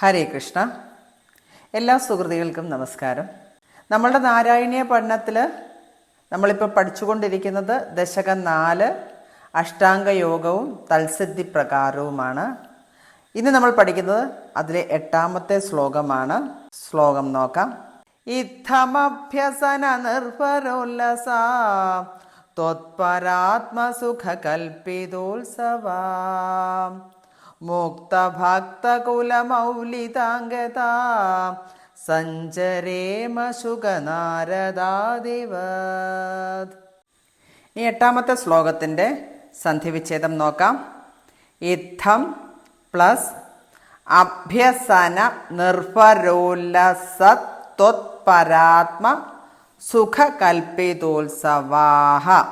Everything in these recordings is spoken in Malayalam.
ഹരേ കൃഷ്ണ. എല്ലാ സുഹൃതികൾക്കും നമസ്കാരം. നമ്മളുടെ നാരായണീയ പഠനത്തിൽ നമ്മളിപ്പോൾ പഠിച്ചുകൊണ്ടിരിക്കുന്നത് ദശകം നാല് അഷ്ടാംഗ യോഗവും തൽസിദ്ധി പ്രകാരവുമാണ്. ഇന്ന് നമ്മൾ പഠിക്കുന്നത് അതിലെ എട്ടാമത്തെ ശ്ലോകമാണ്. ശ്ലോകം നോക്കാം. ഇത്തമഭ്യസന നിർഭരോല്ലസ ത്വത്പരാത്മസുഖ കൽപ്പിതോത്സവാ മുക്തഭക്തകുലമൗലിതാംഗത സഞ്ചരേമ സുഖനാരദാദിവ ഈ എട്ടാമത്തെ ശ്ലോകത്തിന്റെ സന്ധിവിച്ഛേദം നോക്കാം. ഇത്തം പ്ലസ് അഭ്യസന നിർഭരോല്ലസത്വത്പരാത്മ സുഖകൽപ്പിതോത്സവാഹ.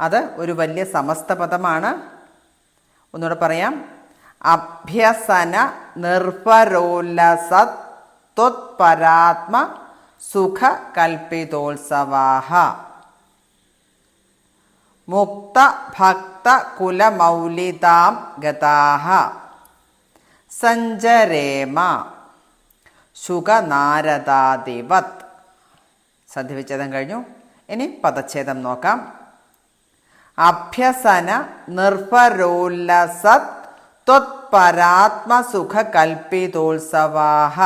അത് ഒരു വലിയ സമസ്ത പദമാണ്. ഒന്നുകൂടെ പറയാം. അഭ്യസന നിർഭരോല്ലസത്വത്പരാത്മ ഭക്ത കുലമൗലിതാം ഗതാഹ. സഞ്ചരേമ. ശുഖനാരദാദിവത് സന്ധിവിച്ഛേദം കഴിഞ്ഞു. ഇനി പദച്ഛേദം നോക്കാം. അഭ്യസന നിർഭരോല്ലസത് ത്വത്പരാത്മസുഖ കൽപ്പിതോത്സവാഹ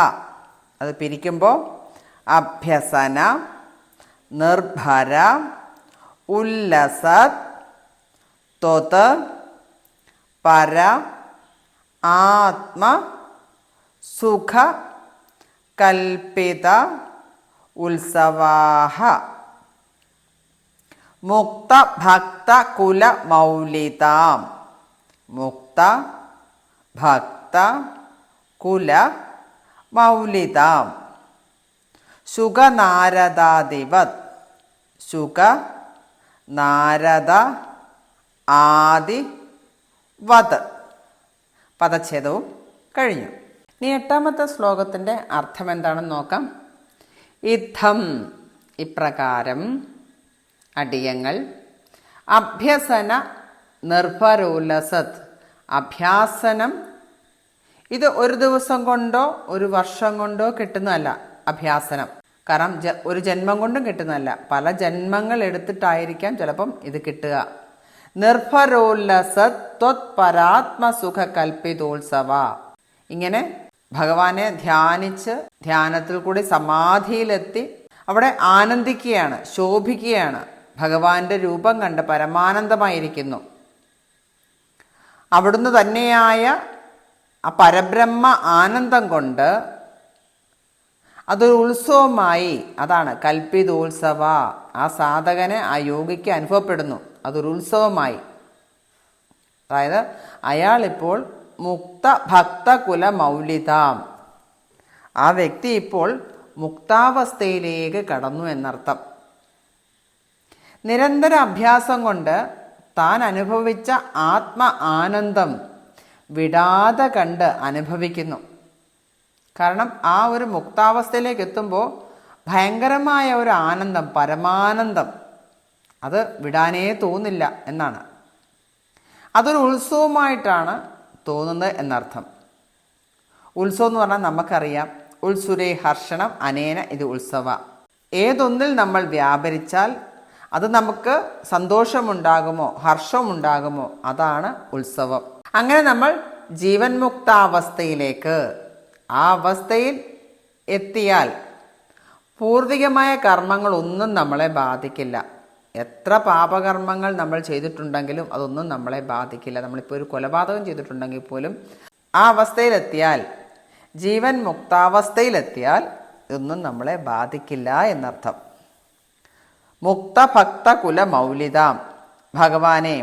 അത് പിരിക്കുമ്പോൾ അഭ്യസന നിർഭര ഉല്ലസത് ത്വത് പര ആത്മ സുഖ കൽപ്പിത ഉത്സവാഹ. മുക്ത ഭക്ത കുല മൗലിതാം മുക്ത ഭക്ത കുല മൗലിതാം. സുഖനാരദാധിപത് സുഖ നാരദ ആദി വത്. പദച്ഛേദവും കഴിഞ്ഞു. ഇനി എട്ടാമത്തെ ശ്ലോകത്തിന്റെ അർത്ഥം എന്താണെന്ന് നോക്കാം. ഇത്തം ഇപ്രകാരം അടിയങ്ങൾ. അഭ്യസന നിർഭരോല്ലസത് അഭ്യാസനം. ഇത് ഒരു ദിവസം കൊണ്ടോ ഒരു വർഷം കൊണ്ടോ കിട്ടുന്നതല്ല അഭ്യാസനം. കാരണം ജ ഒരു ജന്മം കൊണ്ടും കിട്ടുന്നതല്ല. പല ജന്മങ്ങൾ എടുത്തിട്ടായിരിക്കാം ചിലപ്പം ഇത് കിട്ടുക. നിർഭരോല്ലസത്വത്പരാത്മസുഖ കൽപ്പിതോത്സവ ഇങ്ങനെ ഭഗവാനെ ധ്യാനിച്ച് ധ്യാനത്തിൽ കൂടി സമാധിയിലെത്തി അവിടെ ആനന്ദിക്കുകയാണ് ശോഭിക്കുകയാണ്. ഭഗവാന്റെ രൂപം കണ്ട് പരമാനന്ദമായിരിക്കുന്നു. അവിടുന്ന് തന്നെയായ ആ പരബ്രഹ്മ ആനന്ദം കൊണ്ട് അതൊരു ഉത്സവമായി അതാണ് കൽപ്പിതോത്സവ. ആ സാധകന് ആ യോഗിക്ക് അനുഭവപ്പെടുന്നു അതൊരു ഉത്സവമായി. അതായത് അയാളിപ്പോൾ മുക്ത ഭക്ത കുല മൗലിതാം ആ വ്യക്തി ഇപ്പോൾ മുക്താവസ്ഥയിലേക്ക് കടന്നു എന്നർത്ഥം. നിരന്തര അഭ്യാസം കൊണ്ട് താൻ അനുഭവിച്ച ആത്മ ആനന്ദം വിടാതെ കണ്ട് അനുഭവിക്കുന്നു. കാരണം ആ ഒരു മുക്താവസ്ഥയിലേക്ക് എത്തുമ്പോൾ ഭയങ്കരമായ ഒരു ആനന്ദം പരമാനന്ദം അത് വിടാനേ തോന്നില്ല എന്നാണ്. അതൊരു ഉത്സവമായിട്ടാണ് തോന്നുന്നത് എന്നർത്ഥം. ഉത്സവം എന്ന് പറഞ്ഞാൽ നമുക്കറിയാം ഉത്സുരേ ഹർഷണം അനേന ഇത് ഉത്സവ. ഏതൊന്നിൽ നമ്മൾ വ്യാപരിച്ചാൽ അത് നമുക്ക് സന്തോഷമുണ്ടാകുമോ ഹർഷമുണ്ടാകുമോ അതാണ് ഉത്സവം. അങ്ങനെ നമ്മൾ ജീവൻ മുക്താവസ്ഥയിലേക്ക് ആ അവസ്ഥയിൽ എത്തിയാൽ പൂർവികമായ കർമ്മങ്ങളൊന്നും നമ്മളെ ബാധിക്കില്ല. എത്ര പാപകർമ്മങ്ങൾ നമ്മൾ ചെയ്തിട്ടുണ്ടെങ്കിലും അതൊന്നും നമ്മളെ ബാധിക്കില്ല. നമ്മളിപ്പോൾ ഒരു കൊലപാതകം ചെയ്തിട്ടുണ്ടെങ്കിൽ പോലും ആ അവസ്ഥയിലെത്തിയാൽ ജീവൻ മുക്താവസ്ഥയിലെത്തിയാൽ ഇതൊന്നും നമ്മളെ ബാധിക്കില്ല എന്നർത്ഥം. മുക്തഭക്ത കുല മൗലിതാം ഭഗവാനെ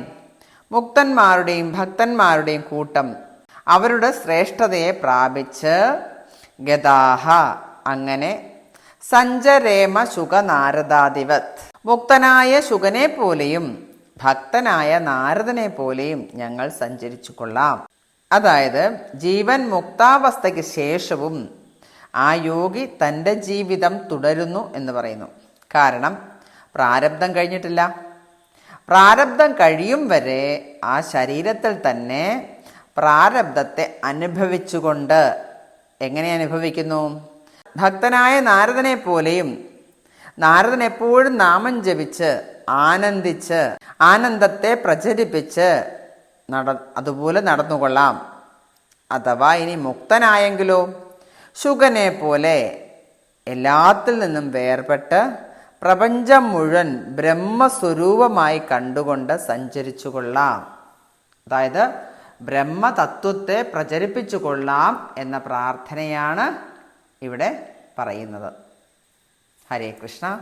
മുക്തന്മാരുടെയും ഭക്തന്മാരുടെയും കൂട്ടം അവരുടെ ശ്രേഷ്ഠതയെ പ്രാപിച്ച് ഗതാഹ അങ്ങനെ സഞ്ചരേമ ശുഗനാരദാദിവത്. മുക്തനായ ശുഖനെ പോലെയും ഭക്തനായ നാരദനെ പോലെയും ഞങ്ങൾ സഞ്ചരിച്ചു കൊള്ളാം അതായത് ജീവൻ മുക്താവസ്ഥയ്ക്ക് ശേഷവും ആ യോഗി തന്റെ ജീവിതം തുടരുന്നു എന്ന് പറയുന്നു. കാരണം പ്രാരബ്ധം കഴിഞ്ഞിട്ടില്ല. പ്രാരബ്ധം കഴിയും വരെ ആ ശരീരത്തിൽ തന്നെ പ്രാരബ്ധത്തെ അനുഭവിച്ചുകൊണ്ട് എങ്ങനെ അനുഭവിക്കുന്നു? ഭക്തനായ നാരദനെ പോലെയും നാരദൻ എപ്പോഴും നാമം ജപിച്ച് ആനന്ദിച്ച് ആനന്ദത്തെ പ്രചരിപ്പിച്ച് നട അതുപോലെ നടന്നുകൊള്ളാം. അഥവാ ഇനി മുക്തനായെങ്കിലോ ശുഗനെ പോലെ എല്ലാത്തിൽ നിന്നും വേർപെട്ട് പ്രപഞ്ചം മുഴുവൻ ബ്രഹ്മസ്വരൂപമായി കണ്ടുകൊണ്ട് സഞ്ചരിച്ചു കൊള്ളാം അതായത് ബ്രഹ്മതത്വത്തെ പ്രചരിപ്പിച്ചു കൊള്ളാം എന്ന പ്രാർത്ഥനയാണ് ഇവിടെ പറയുന്നത്. ഹരേ കൃഷ്ണ.